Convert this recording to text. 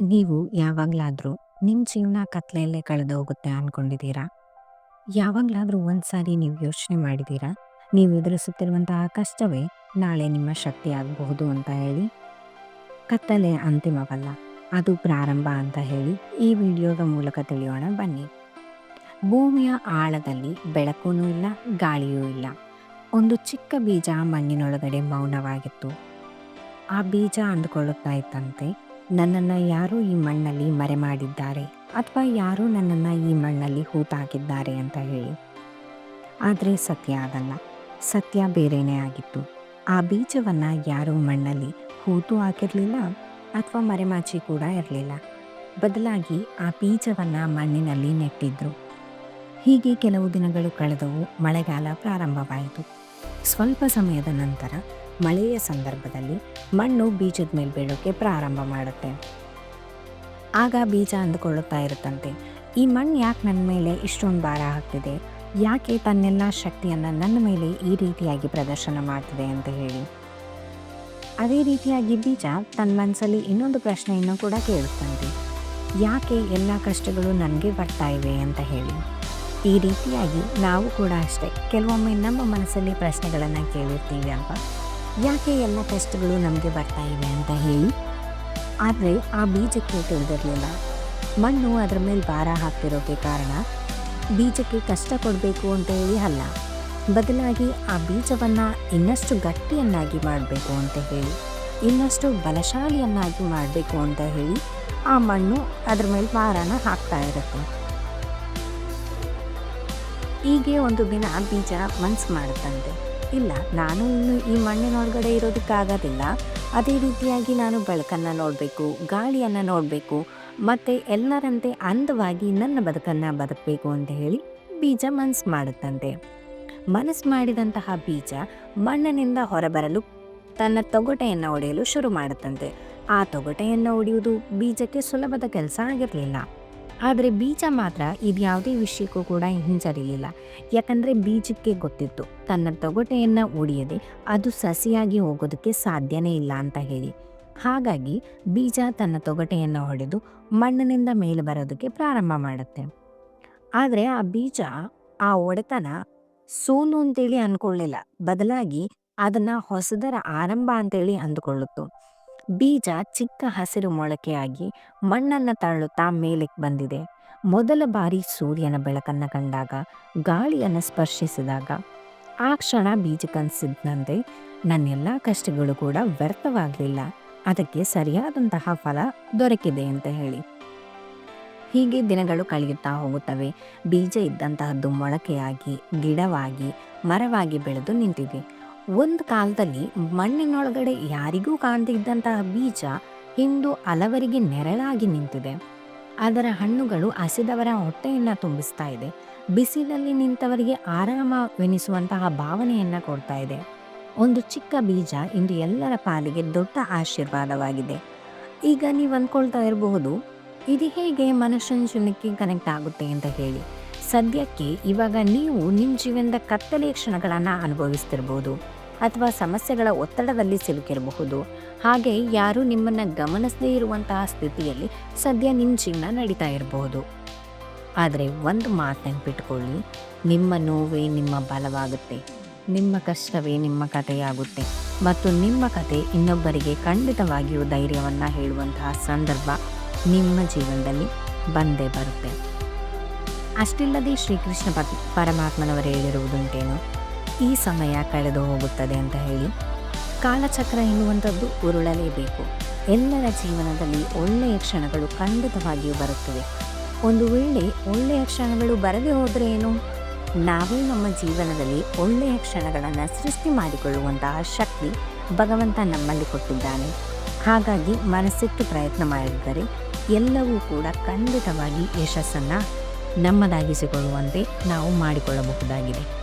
ನೀವು ಯಾವಾಗಲಾದರೂ ನಿಮ್ಮ ಜೀವನ ಕತ್ಲೆಯಲ್ಲೇ ಕಳೆದು ಹೋಗುತ್ತೆ ಅಂದ್ಕೊಂಡಿದ್ದೀರಾ ಯಾವಾಗಲಾದರೂ ಒಂದು ಸಾರಿ ನೀವು ಯೋಚನೆ ಮಾಡಿದ್ದೀರಾ? ನೀವು ಎದುರಿಸುತ್ತಿರುವಂತಹ ಕಷ್ಟವೇ ನಾಳೆ ನಿಮ್ಮ ಶಕ್ತಿ ಆಗಬಹುದು ಅಂತ ಹೇಳಿ? ಕತ್ತಲೆ ಅಂತಿಮವಲ್ಲ, ಅದು ಪ್ರಾರಂಭ ಅಂತ ಹೇಳಿ ಈ ವಿಡಿಯೋದ ಮೂಲಕ ತಿಳಿಯೋಣ ಬನ್ನಿ. ಭೂಮಿಯ ಆಳದಲ್ಲಿ ಬೆಳಕೂ ಇಲ್ಲ, ಗಾಳಿಯೂ ಇಲ್ಲ. ಒಂದು ಚಿಕ್ಕ ಬೀಜ ಮಣ್ಣಿನೊಳಗಡೆ ಮೌನವಾಗಿತ್ತು. ಆ ಬೀಜ ಅಂದುಕೊಳ್ಳುತ್ತಾ ಇತ್ತಂತೆ ನನ್ನನ್ನು ಯಾರೂ ಈ ಮಣ್ಣಲ್ಲಿ ಮರೆ ಮಾಡಿದ್ದಾರೆ ಅಥವಾ ಯಾರೂ ನನ್ನನ್ನು ಈ ಮಣ್ಣಲ್ಲಿ ಹೂತಾಕಿದ್ದಾರೆ ಅಂತ ಹೇಳಿ. ಆದರೆ ಸತ್ಯ ಆಗಲ್ಲ ಸತ್ಯ ಬೇರೆಯೇ ಆಗಿತ್ತು. ಆ ಬೀಜವನ್ನು ಯಾರೂ ಮಣ್ಣಲ್ಲಿ ಹೂತು ಹಾಕಿರಲಿಲ್ಲ ಅಥವಾ ಮರೆಮಾಚಿ ಕೂಡ ಇರಲಿಲ್ಲ. ಬದಲಾಗಿ ಆ ಬೀಜವನ್ನು ಮಣ್ಣಿನಲ್ಲಿ ನೆಟ್ಟಿದ್ರು. ಹೀಗೆ ಕೆಲವು ದಿನಗಳು ಕಳೆದವು, ಮಳೆಗಾಲ ಪ್ರಾರಂಭವಾಯಿತು. ಸ್ವಲ್ಪ ಸಮಯದ ನಂತರ ಮಳೆಯ ಸಂದರ್ಭದಲ್ಲಿ ಮಣ್ಣು ಬೀಜದ ಮೇಲೆ ಬೀಳೋಕ್ಕೆ ಪ್ರಾರಂಭ ಮಾಡುತ್ತೆ. ಆಗ ಬೀಜ ಅಂದುಕೊಳ್ಳುತ್ತಾ ಇರುತ್ತಂತೆ. ಈ ಮಣ್ಣು ಯಾಕೆ ನನ್ನ ಮೇಲೆ ಇಷ್ಟೊಂದು ಭಾರ ಹಾಕ್ತಿದೆ? ಯಾಕೆ ತನ್ನೆಲ್ಲ ಶಕ್ತಿಯನ್ನು ನನ್ನ ಮೇಲೆ ಈ ರೀತಿಯಾಗಿ ಪ್ರದರ್ಶನ ಮಾಡ್ತಿದೆ ಅಂತ ಹೇಳಿ. ಅದೇ ರೀತಿಯಾಗಿ ಬೀಜ ತನ್ನ ಮನಸ್ಸಲ್ಲಿ ಇನ್ನೊಂದು ಪ್ರಶ್ನೆಯನ್ನು ಕೂಡ ಕೇಳುತ್ತಂತೆ. ಯಾಕೆ ಎಲ್ಲ ಕಷ್ಟಗಳು ನನಗೆ ಬರ್ತಾ ಇವೆ ಅಂತ ಹೇಳಿ. ಈ ರೀತಿಯಾಗಿ ನಾವು ಕೂಡ ಅಷ್ಟೇ, ಕೆಲವೊಮ್ಮೆ ನಮ್ಮ ಮನಸ್ಸಲ್ಲಿ ಪ್ರಶ್ನೆಗಳನ್ನು ಕೇಳಿರ್ತೀವಿ ಅಲ್ವಾ? ಯಾಕೆ ಎಲ್ಲ ಕಷ್ಟಗಳು ನಮಗೆ ಬರ್ತಾ ಇವೆ ಅಂತ ಹೇಳಿ? ಆದರೆ ಆ ಬೀಜಕ್ಕೆ ತಿಳಿದಿರಲಿಲ್ಲ. ಮಣ್ಣು ಅದರ ಮೇಲೆ ಭಾರ ಹಾಕ್ತಿರೋಕ್ಕೆ ಕಾರಣ ಬೀಜಕ್ಕೆ ಕಷ್ಟ ಕೊಡಬೇಕು ಅಂತ ಹೇಳಿ ಅಲ್ಲ. ಬದಲಾಗಿ ಆ ಬೀಜವನ್ನು ಇನ್ನಷ್ಟು ಗಟ್ಟಿಯನ್ನಾಗಿ ಮಾಡಬೇಕು ಅಂತ ಹೇಳಿ, ಇನ್ನಷ್ಟು ಬಲಶಾಲಿಯನ್ನಾಗಿ ಮಾಡಬೇಕು ಅಂತ ಹೇಳಿ ಆ ಮಣ್ಣು ಅದ್ರ ಮೇಲೆ ಭಾರನ ಹಾಕ್ತಾ ಇರುತ್ತೆ. ಹೀಗೆ ಒಂದು ದಿನ ಬೀಜ ಮನ್ಸು ಮಾಡುತ್ತಂತೆ ಇಲ್ಲ, ನಾನು ಇನ್ನು ಈ ಮಣ್ಣಿನೊಳಗಡೆ ಇರೋದಕ್ಕಾಗೋದಿಲ್ಲ. ಅದೇ ರೀತಿಯಾಗಿ ನಾನು ಬೆಳಕನ್ನು ನೋಡಬೇಕು, ಗಾಳಿಯನ್ನು ನೋಡಬೇಕು, ಮತ್ತು ಎಲ್ಲರಂತೆ ಅಂದವಾಗಿ ನನ್ನ ಬದುಕನ್ನು ಬದುಕಬೇಕು ಅಂತ ಹೇಳಿ ಬೀಜ ಮನಸ್ಸು ಮಾಡುತ್ತಂತೆ. ಮನಸ್ಸು ಮಾಡಿದಂತಹ ಬೀಜ ಮಣ್ಣಿನಿಂದ ಹೊರಬರಲು ತನ್ನ ತೊಗಟೆಯನ್ನು ಒಡೆಯಲು ಶುರು ಮಾಡುತ್ತಂತೆ. ಆ ತೊಗಟೆಯನ್ನು ಒಡೆಯುವುದು ಬೀಜಕ್ಕೆ ಸುಲಭದ ಕೆಲಸ ಆಗಿರಲಿಲ್ಲ. ಆದರೆ ಬೀಜ ಮಾತ್ರ ಇದ್ಯಾವುದೇ ವಿಷಯಕ್ಕೂ ಕೂಡ ಹಿಂಜರಿಲಿಲ್ಲ. ಯಾಕಂದರೆ ಬೀಜಕ್ಕೆ ಗೊತ್ತಿತ್ತು, ತನ್ನ ತೊಗಟೆಯನ್ನು ಒಡೆಯದೆ ಅದು ಸಸಿಯಾಗಿ ಹೋಗೋದಕ್ಕೆ ಸಾಧ್ಯನೇ ಇಲ್ಲ ಅಂತ ಹೇಳಿ. ಹಾಗಾಗಿ ಬೀಜ ತನ್ನ ತೊಗಟೆಯನ್ನು ಹೊಡೆದು ಮಣ್ಣಿನಿಂದ ಮೇಲೆ ಬರೋದಕ್ಕೆ ಪ್ರಾರಂಭ ಮಾಡುತ್ತೆ. ಆದರೆ ಆ ಬೀಜ, ಆ ಒಡೆತನ ಸೋಲು ಅಂತೇಳಿ ಅಂದ್ಕೊಳ್ಳಿಲ್ಲ ಬದಲಾಗಿ ಅದನ್ನು ಹೊಸದರ ಆರಂಭ ಅಂತೇಳಿ ಅಂದುಕೊಳ್ಳುತ್ತು. ಬೀಜ ಚಿಕ್ಕ ಹಸಿರು ಮೊಳಕೆಯಾಗಿ ಮಣ್ಣನ್ನು ತಳ್ಳುತ್ತಾ ಮೇಲಕ್ಕೆ ಬಂದಿದೆ. ಮೊದಲ ಬಾರಿ ಸೂರ್ಯನ ಬೆಳಕನ್ನು ಕಂಡಾಗ, ಗಾಳಿಯನ್ನು ಸ್ಪರ್ಶಿಸಿದಾಗ ಆ ಕ್ಷಣ ಬೀಜ ಕನಸಿದ್ದಂತೆ ನನ್ನೆಲ್ಲ ಕಷ್ಟಗಳು ಕೂಡ ವ್ಯರ್ಥವಾಗಲಿಲ್ಲ. ಅದಕ್ಕೆ ಸರಿಯಾದಂತಹ ಫಲ ದೊರಕಿದೆ ಅಂತ ಹೇಳಿ. ಹೀಗೆ ದಿನಗಳು ಕಳೆಯುತ್ತಾ ಹೋಗುತ್ತವೆ. ಬೀಜ ಇದ್ದಂತಹದ್ದು ಮೊಳಕೆಯಾಗಿ, ಗಿಡವಾಗಿ, ಮರವಾಗಿ ಬೆಳೆದು ನಿಂತಿದೆ. ಒಂದು ಕಾಲದಲ್ಲಿ ಮಣ್ಣಿನೊಳಗಡೆ ಯಾರಿಗೂ ಕಾಣದಿದ್ದಂತಹ ಬೀಜ ಇಂದು ಹಲವರಿಗೆ ನೆರಳಾಗಿ ನಿಂತಿದೆ. ಅದರ ಹಣ್ಣುಗಳು ಹಸಿದವರ ಹೊಟ್ಟೆಯನ್ನು ತುಂಬಿಸ್ತಾ ಇದೆ. ಬಿಸಿಲಲ್ಲಿ ನಿಂತವರಿಗೆ ಆರಾಮವೆನಿಸುವಂತಹ ಭಾವನೆಯನ್ನು ಕೊಡ್ತಾ ಇದೆ. ಒಂದು ಚಿಕ್ಕ ಬೀಜ ಇಂದು ಎಲ್ಲರ ಪಾಲಿಗೆ ದೊಡ್ಡ ಆಶೀರ್ವಾದವಾಗಿದೆ. ಈಗ ನೀವು ಅಂದ್ಕೊಳ್ತಾ ಇರಬಹುದು, ಇದು ಹೇಗೆ ಮನುಷ್ಯನ ಜೀವನಕ್ಕೆ ಕನೆಕ್ಟ್ ಆಗುತ್ತೆ ಅಂತ ಹೇಳಿ. ಸದ್ಯಕ್ಕೆ ಇವಾಗ ನೀವು ನಿಮ್ಮ ಜೀವನದ ಕತ್ತಲೆ ಕ್ಷಣಗಳನ್ನು ಅನುಭವಿಸ್ತಿರ್ಬೋದು. ಅಥವಾ ಸಮಸ್ಯೆಗಳ ಒತ್ತಡದಲ್ಲಿ ಸಿಲುಕಿರಬಹುದು. ಹಾಗೆ ಯಾರು ನಿಮ್ಮನ್ನು ಗಮನಿಸದೇ ಇರುವಂತಹ ಸ್ಥಿತಿಯಲ್ಲಿ ಸದ್ಯ ನಿಮ್ಮ ಜೀವನ ನಡೀತಾ ಇರಬಹುದು. ಆದರೆ ಒಂದು ಮಾತು ನೆನ್ಪಿಟ್ಕೊಳ್ಳಿ, ನಿಮ್ಮ ನೋವೇ ನಿಮ್ಮ ಬಲವಾಗುತ್ತೆ, ನಿಮ್ಮ ಕಷ್ಟವೇ ನಿಮ್ಮ ಕಥೆಯಾಗುತ್ತೆ ಮತ್ತು ನಿಮ್ಮ ಕತೆ ಇನ್ನೊಬ್ಬರಿಗೆ ಖಂಡಿತವಾಗಿಯೂ ಧೈರ್ಯವನ್ನು ಹೇಳುವಂತಹ ಸಂದರ್ಭ ನಿಮ್ಮ ಜೀವನದಲ್ಲಿ ಬಂದೇ ಬರುತ್ತೆ. ಅಷ್ಟಿಲ್ಲದೆ ಶ್ರೀಕೃಷ್ಣ ಪರಮಾತ್ಮನವರು ಹೇಳಿರುವುದುಂಟೇನು ಈ ಸಮಯ ಕಳೆದು ಹೋಗುತ್ತದೆ ಅಂತ ಹೇಳಿ ಕಾಲಚಕ್ರ ಎನ್ನುವಂಥದ್ದು ಉರುಳಲೇಬೇಕು. ಎಲ್ಲರ ಜೀವನದಲ್ಲಿ ಒಳ್ಳೆಯ ಕ್ಷಣಗಳು ಖಂಡಿತವಾಗಿಯೂ ಬರುತ್ತವೆ. ಒಂದು ವೇಳೆ ಒಳ್ಳೆಯ ಕ್ಷಣಗಳು ಬರದೇ ಹೋದರೆ ಏನು? ನಾವೇ ನಮ್ಮ ಜೀವನದಲ್ಲಿ ಒಳ್ಳೆಯ ಕ್ಷಣಗಳನ್ನು ಸೃಷ್ಟಿ ಮಾಡಿಕೊಳ್ಳುವಂತಹ ಶಕ್ತಿ ಭಗವಂತ ನಮ್ಮಲ್ಲಿ ಕೊಟ್ಟಿದ್ದಾನೆ. ಹಾಗಾಗಿ ಮನಸ್ಸಿಟ್ಟು ಪ್ರಯತ್ನ ಮಾಡಿದರೆ ಎಲ್ಲವೂ ಕೂಡ ಖಂಡಿತವಾಗಿ ಯಶಸ್ಸನ್ನು ನಮ್ಮದಾಗಿಸಿಕೊಳ್ಳುವಂತೆ ನಾವು ಮಾಡಿಕೊಳ್ಳಬಹುದಾಗಿದೆ.